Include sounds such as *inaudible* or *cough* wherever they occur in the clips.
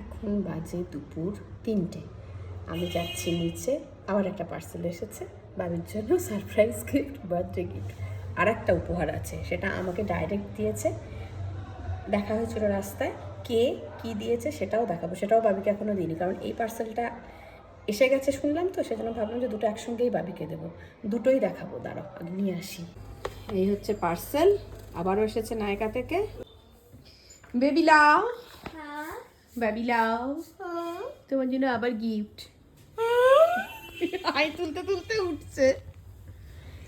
এখন বাজে দুপুর তিনটে। আমি যাচ্ছি নিচে, আবার একটা পার্সেল এসেছে। বাবির জন্য সারপ্রাইজ গিফট বার্থডে গিফট আর একটা উপহার আছে, সেটা আমাকে ডাইরেক্ট দিয়েছে। দেখা হয়েছিল রাস্তায়, কে কি দিয়েছে সেটাও দেখাবো, সেটাও বাবিকে এখনও দিইনি। কারণ এই পার্সেলটা এসে গেছে শুনলাম তো, সেজন্য ভাবলাম যে দুটো একসঙ্গেই বাবিকে দেবো। দুটোই দেখাবো, দাঁড়াও, আগে নিয়ে আসি। এই হচ্ছে পার্সেল আবারও এসেছে নায়িকা থেকে। বেবি লাও বেবি লাও তোমার জন্য আবার গিফট আই তুলতে তুলতে উঠছে।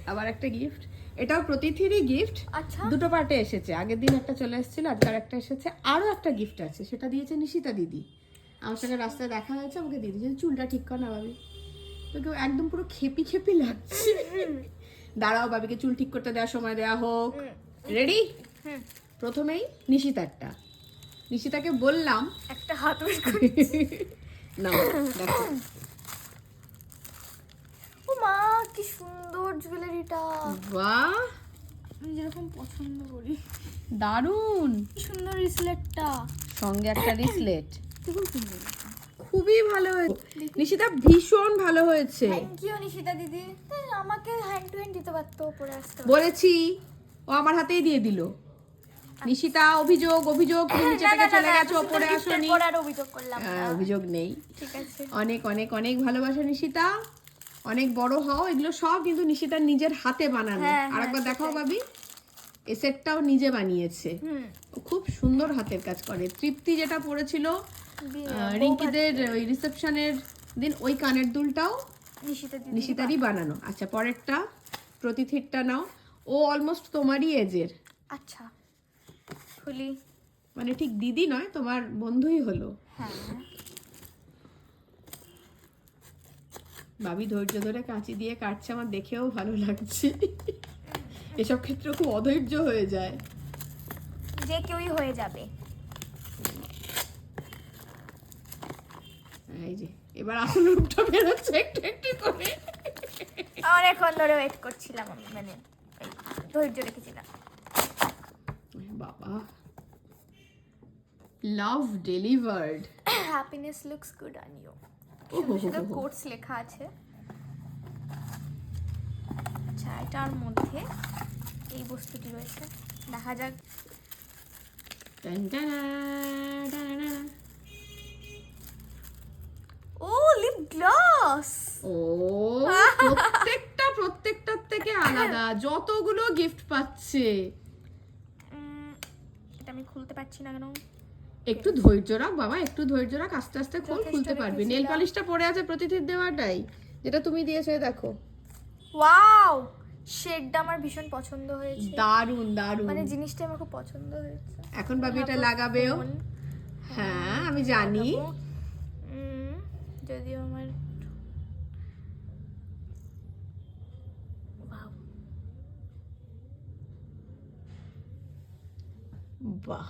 আবার একটা গিফট এটাও প্রতিথিরই গিফট আচ্ছা। দুটো পার্টে এসেছে। আগের দিন একটা চলে এসেছিল আজকাল একটা এসেছে। আরও একটা গিফট আছে সেটা দিয়েছে নিশিতা দিদি। আমার সঙ্গে রাস্তায় দেখা হয়েছে আমাকে দিদি যদি চুলটা ঠিক কর না ভাবি। তোকে একদম পুরো খেপি খেপি লাগছে। দাঁড়াও বাবিকে চুল ঠিক করতে দেওয়ার সময় দেওয়া হোক। রেডি। প্রথমেই নিশিতারটা। নিশিতাকে বললাম একটা হাত বের করে *laughs* না দেখো। ও মা কি সুন্দর জুয়েলারিটা। বাহ। আমি যেরকম পছন্দ করি। দারুণ। কি সুন্দর রিসলেটটা। সঙ্গে একটা রিসলেট। খুব সুন্দর। খুবই ভালো হয়েছে। নিশিতা ভীষণ ভালো হয়েছে। থ্যাংক ইউ নিশিতা দিদি। আমাকে হ্যান্ড টু হ্যান্ড দিতে পারতো পরে আসতে বলেছি ও আমার হাতেই দিয়ে দিল। নিশিতা অভিযোগ অভিযোগ তুমি নিচে চলে গেছো ওপরে আসোনি। অভিযোগ করলাম হ্যাঁ, অভিযোগ নেই। ঠিক আছে। অনেক অনেক অনেক ভালোবাসা নিশিতা। অনেক বড় হও এগুলো সব কিন্তু নিশিতার নিজের হাতে বানানো। হ্যাঁ, আর একবার দেখাও ভাবি এ সেটটাও নিজে বানিয়েছে। খুব সুন্দর হাতের কাজ করে। তৃপ্তি যেটা পড়েছিল রিঙ্কিদের ওই রিসেপশনের দিন ওই কানের দুলটাও নিশিতারই বানানো। আচ্ছা পরেরটা প্রতিথিরটা নাও। ও অলমোস্ট তোমারই এজের আচ্ছা। খুলি। মানে ঠিক দিদি নয় তোমার বন্ধুই হলো। হ্যাঁ। ভাবি ধৈর্য ধরে কাঁচি দিয়ে কাটছে আমার দেখেও ভালো লাগছে। এসব ক্ষেত্রে খুব অধৈর্য হয়ে যায়। যে কেউই হয়ে যাবে। এই যে এবার আসল রূপটা বেরোচ্ছে একটু একটু করে। অনেকক্ষণ ধরে ওয়েট করছিলাম আমি মানে ধৈর্য রেখেছিলাম। বাবা। Love delivered happiness looks good on you শুধু কোটস লেখা আছে। আচ্ছা এটার মধ্যে এই বস্তুটি রয়েছে। দেখা যাক। ও লিপ গ্লস ও প্রত্যেকটা প্রত্যেকটার থেকে আলাদা। যতগুলো গিফট পাচ্ছে। আমি খুলতে পারছি না কেন? একটু ধৈর্য রাখ বাবা একটু ধৈর্য রাখ আস্তে আস্তে খোল খুলতে পারবি। নেল। পালিশটা পড়ে আছে প্রতিদিন দেওয়াটাই যেটা তুমি দিয়েছ দেখো। ওয়াও! শেডটা আমার ভীষণ পছন্দ হয়েছে। দারুণ দারুণ মানে জিনিসটা আমার খুব পছন্দ হয়েছে। এখন ভাবি এটা লাগাবেও। হ্যাঁ আমি জানি। যদিও আমার বাহ।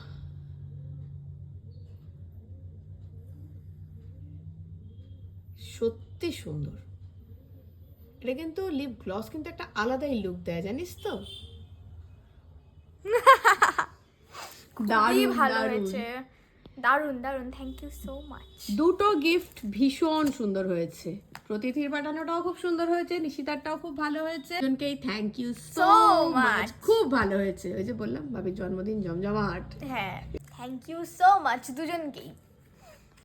সত্যি সুন্দর। এটা কিন্তু লিপ গ্লস কিন্তু একটা আলাদাই লুক দেয় জানিস তো? *laughs* খুবই ভালো হয়েছে। দারুণ দারুণ থ্যাংক ইউ সো মাচ দুটো গিফট ভীষণ সুন্দর হয়েছে। প্রতিথির পাঠানোটাও খুব সুন্দর হয়েছে নিশিতারটাও খুব ভালো হয়েছে। দুজনকেই থ্যাংক ইউ সো মাচ খুব ভালো হয়েছে। ওই যে বললাম ভাবির জন্মদিন জমজমাট। হ্যাঁ থ্যাংক ইউ সো মাচ দুজনকেই।